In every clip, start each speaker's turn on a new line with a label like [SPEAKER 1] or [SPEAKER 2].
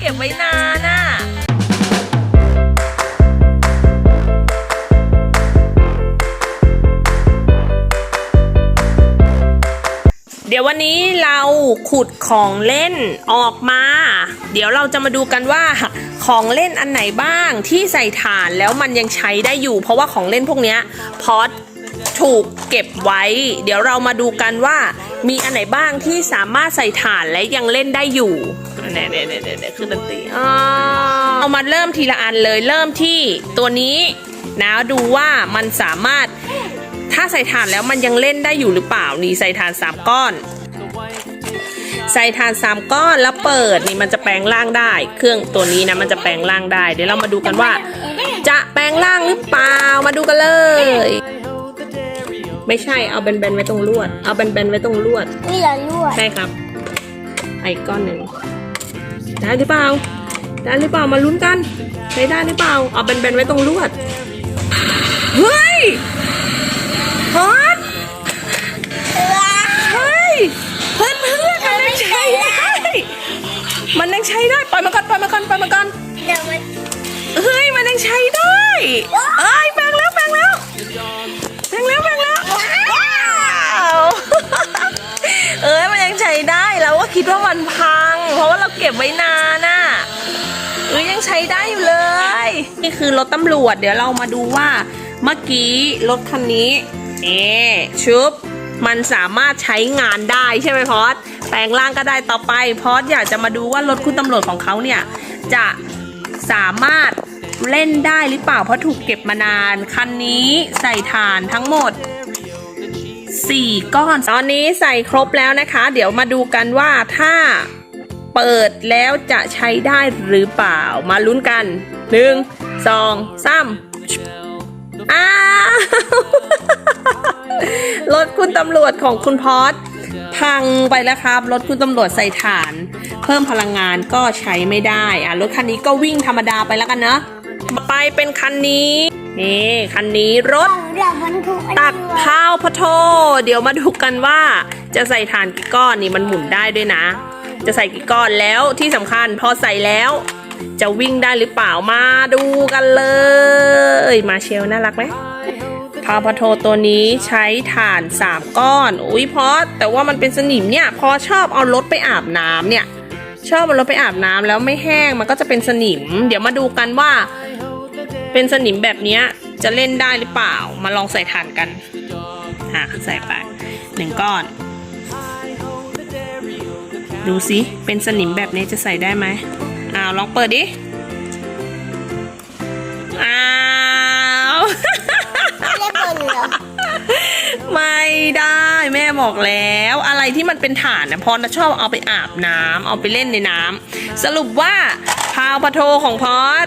[SPEAKER 1] เก็บไว้นานน่ะเดี๋ยววันนี้เราขุดของเล่นออกมา เดี๋ยวเราจะมาดูกันว่าของเล่นอันไหนบ้างที่ใส่ฐานแล้วมันยังใช้ได้อยู่ เพราะว่าของเล่นพวกนี้พอด ถูกเก็บไว้ เดี๋ยวเรามาดูกันว่า มีอันไหนบ้างที่สามารถใส่ถ่านและยังเล่นได้อยู่เนี่ยเนี่ยเนี่ยเนี่ยคือดนตรีอ่าเอามาเริ่มทีละอันเลยเริ่มที่ตัวนี้นะดูว่ามันสามารถถ้าใส่ถ่านแล้วมันยังเล่นได้อยู่หรือเปล่านี่ใส่ถ่านสามก้อน ใส่ถ่านสามก้อนแล้วเปิดนี่มันจะแปลงร่างได้ เครื่องตัวนี้นะมันจะแปลงร่างได้ เดี๋ยวเรามาดูกันว่า จะแปลงร่างหรือเปล่ามาดูกันเลย ไม่ใช่เอาแบนๆไว้ตรงลวด เอาแบนๆไว้ตรงลวด
[SPEAKER 2] นี่เราลวด
[SPEAKER 1] ใช่ครับไอ้ก้อนหนึ่งได้หรือเปล่า ได้หรือเปล่ามาลุ้นกันใช้ได้หรือเปล่า เอาแบนๆไว้ตรงลวด เฮ้ยฮอตเฮ้ยเพื่อนเพื่อนๆมันยังใช้ได้ มันยังใช้ได้ปล่อยมาก่อนปล่อยมาก่อนปล่อยมาก่อน
[SPEAKER 2] เดี๋ยวมัน
[SPEAKER 1] เฮ้ยมันยังใช้ได้เอ้ยแป คิดว่ามันพัง เพราะว่าเราเก็บไว้นานน่ะเอ้ยยังใช้ได้อยู่เลย นี่คือรถตำรวจ เดี๋ยวเรามาดูว่า เมื่อกี้รถคันนี้เอ๊ชุบมันสามารถใช้งานได้ใช่ไหมพอดแปลงร่างก็ได้ต่อไปพอดอยากจะมาดูว่ารถคุณตำรวจของเขาเนี่ย จะสามารถเล่นได้หรือเปล่าเพราะถูกเก็บมานาน คันนี้ใส่ฐานทั้งหมด 4 ก้อน ตอนนี้ใส่ครบแล้วนะคะ เดี๋ยวมาดูกันว่าถ้าเปิดแล้วจะใช้ได้หรือเปล่า มาลุ้นกันหนึ่งสองสามอ้าวรถคุณตำรวจของคุณพอดพังไปแล้วครับรถคุณตำรวจใส่ถ่าน เพิ่มพลังงานก็ใช้ไม่ได้อะรถคันนี้ก็วิ่งธรรมดาไปแล้วกันเนอะไปเป็นคันนี้ นี่ คันนี้รถ ตักข้าวพะโท เดี๋ยวมาดูกันว่าจะใส่ถ่านกี่ก้อนนี่มันหมุนได้ด้วยนะ จะใส่กี่ก้อนแล้วที่สำคัญพอใส่แล้ว จะวิ่งได้หรือเปล่ามาดูกันเลย มาเชลน่ารักไหมข้าวพะโทตัวนี้ใช้ถ่าน3ก้อนอุ้ยพอแต่ว่ามันเป็นสนิมเนี่ย พอชอบเอารถไปอาบน้ำเนี่ย ชอบเอารถไปอาบน้ำแล้วไม่แห้งมันก็จะเป็นสนิม เดี๋ยวมาดูกันว่า เป็นสนิมแบบเนี้ย จะเล่นได้หรือเปล่า มาลองใส่ถ่านกันอะใส่ไปหนึ่งก้อน ดูสิ เป็นสนิมแบบนี้จะใส่ได้ไหมอ้าวลองเปิดดิ อ้าว
[SPEAKER 2] ไม่ได้เป็นเหรอ
[SPEAKER 1] ไม่ได้แม่บอกแล้วอะไรที่มันเป็นถ่านนะพอนะชอบเอาไปอาบน้ำเอาไปเล่นในน้ำสรุปว่าพาวพะโทของพอด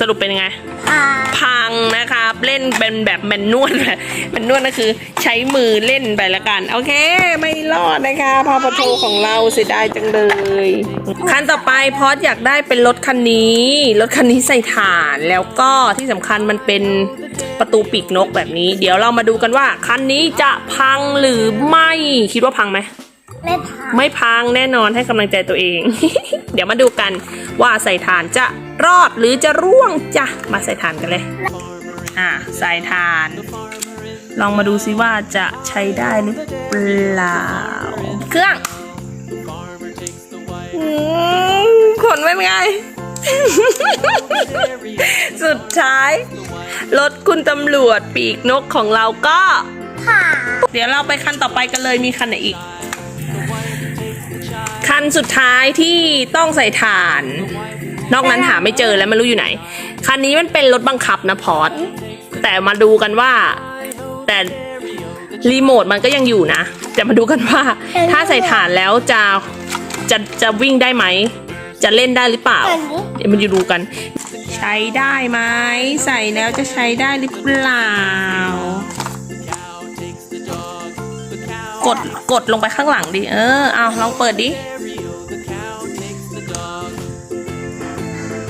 [SPEAKER 1] สรุปเป็นไง พังนะครับ เล่นเป็นแบบแมนนวลแมนนวลก็คือใช้มือเล่นไปละกัน โอเค ไม่รอดนะคะพาประตูของเราเสียดายจังเลย คันต่อไปพอดอยากได้เป็นรถคันนี้รถคันนี้ใส่ถ่านแล้วก็ที่สำคัญมันเป็นประตูปีกนกแบบนี้ เดี๋ยวเรามาดูกันว่า คันนี้จะพังหรือไม่คิดว่าพังไหม
[SPEAKER 2] ไม่ผ่าน
[SPEAKER 1] ไม่พังแน่นอนให้กำลังใจตัวเอง เดี๋ยวมาดูกันว่าใส่ถ่านจะ รอดหรือจะร่วงจ้ะมาใส่ถ่านกันเลย อะใส่ถ่าน ลองมาดูซิว่าจะใช้ได้หรือเปล่า เครื่องอขนเป็นไง สุดท้าย รถคุณตำรวจปีกนกของเราก็เดี๋ยวเราไปคันต่อไปกันเลยมีคันไหนอีก คันสุดท้ายที่ต้องใส่ถ่าน นอกนั้นหาไม่เจอแล้วไม่รู้อยู่ไหน คันนี้มันเป็นรถบังคับนะพอร์ตแต่มาดูกันว่า แต่รีโมทมันก็ยังอยู่นะ แต่มาดูกันว่า ถ้าใส่ถ่านแล้วจะจะจะวิ่งได้ไหม จะเล่นได้หรือเปล่า
[SPEAKER 2] อันนี้
[SPEAKER 1] เดี๋ยวมันจะดูกัน ใช้ได้ไหมใส่แล้วจะใช้ได้หรือเปล่ากดกดลงไปข้างหลังดิ เออ เอาลองเปิดดิ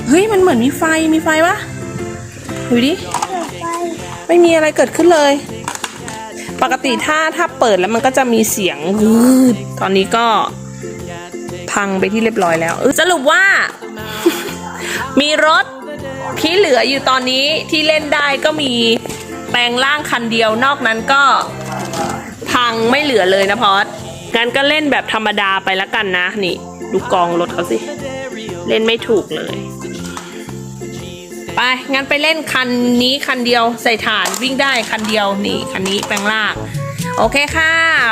[SPEAKER 1] เฮ้ยมันเหมือนมีไฟมีไฟปะดูดิ
[SPEAKER 2] ไม่
[SPEAKER 1] มีอะไรเกิดขึ้นเลย ปกติถ้าถ้าเปิดแล้วมันก็จะมีเสียงตอนนี้ก็พังไปที่เรียบร้อยแล้วสรุปว่า มีรถที่เหลืออยู่ตอนนี้ที่เล่นได้ก็มีแปลงร่างคันเดียวนอกนั้นก็พพังไม่เหลือเลยนะพอดงั้นก็เล่นแบบธรรมดาไปละกันนะ นี่ ดูกองรถเขาสิ เล่นไม่ถูกเลย ไป งั้นไปเล่นคันนี้คันเดียวใส่ฐานวิ่งได้คันเดียวนี่คันนี้แปลงลาก โอเคค่ะ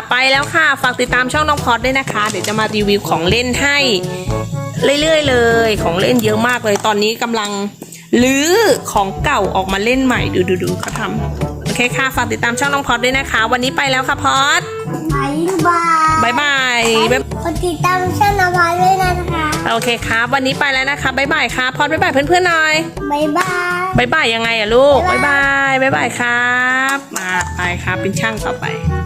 [SPEAKER 1] ไปแล้วค่ะ ฝากติดตามช่องน้องพอดด้วยนะคะ เดี๋ยวจะมารีวิวของเล่นให้เรื่อยๆเลย ของเล่นเยอะมากเลย ตอนนี้กำลังลื้อของเก่าออกมาเล่นใหม่ดูดูดูเขาทำโอเคค่ะ ฝากติดตามช่องน้องพอดด้วยนะคะ วันนี้ไปแล้วค่ะพอด
[SPEAKER 2] บายบาย
[SPEAKER 1] บายบายบ๊าย
[SPEAKER 2] กดติดตามช่องนภาด้วยนะคะ
[SPEAKER 1] โอเคครับ วันนี้ไปแล้วนะคะบายบายค่ะพอดบายบายเพื่อนๆหน่อย
[SPEAKER 2] บายบาย
[SPEAKER 1] บายบายยังไงอะลูกบา
[SPEAKER 2] บ๊ายย
[SPEAKER 1] บา
[SPEAKER 2] บาย
[SPEAKER 1] ยบายบายครับ มาไปครับ เป็นช่างต่อไป
[SPEAKER 2] บ